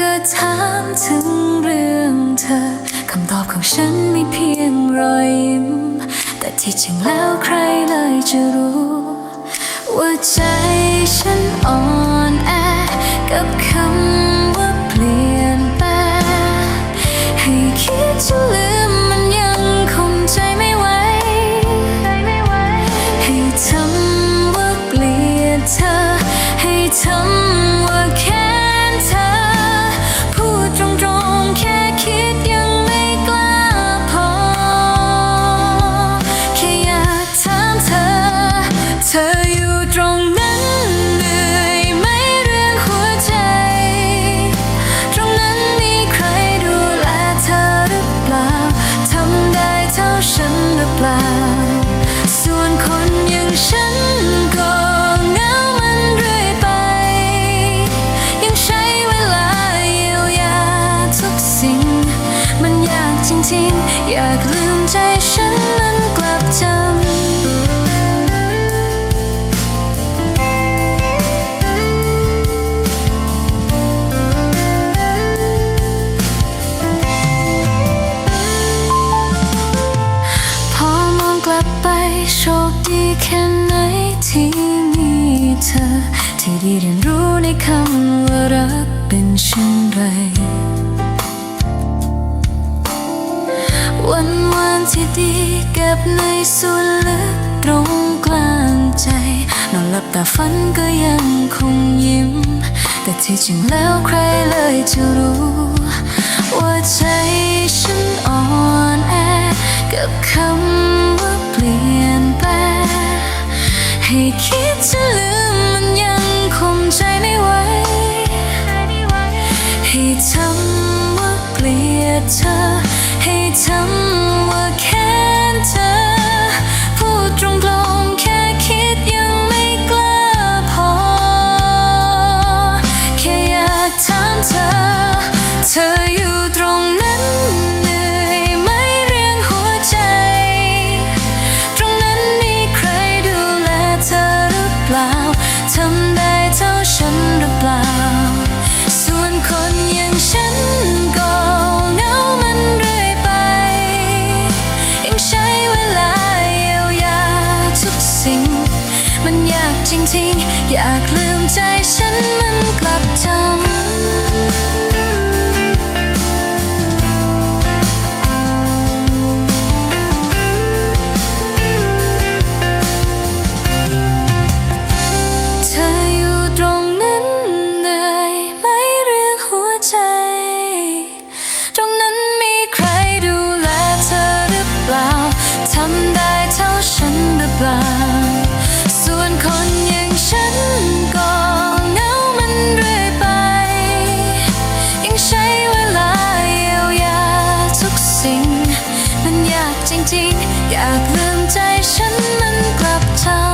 ก็ถามถึงเรื่องเธอคำตอบของฉันมีเพียงรอยยิ้ม แต่ที่จริงแล้วใครเลยจะรู้ ว่าใจฉันอ่อนแอกับคำ จริงอยากลืมใจฉันนั้นกลับจำพอมองกลับไปโชคดีแค่ไหนที่มีเธอ ที่ได้เรียนรู้ในคำว่ารักเป็นเช่นไร ที่ดีเก็บในส่วนลึกตรงกลางใจ นอนหลับตาฝันก็ยังคงยิ้ม แต่ที่จริงแล้วใครเลยจะรู้ ว่าใจฉันอ่อนแอกับคำว่าเปลี่ยนแปลงให้คิดจะลืมมันยังคงใจไม่ไหวให้ทำว่าเกลียดเธอ ให้ทำ ทำได้เท่าฉันหรือเปล่า ส่วนคนอย่างฉันก็เหงามันเรื่อยไป ยังใช้เวลาเยียวยาทุกสิ่ง มันยากจริงๆ อยากลืมใจฉัน จริงๆ อยากลืมใจฉันมันกลับเธอ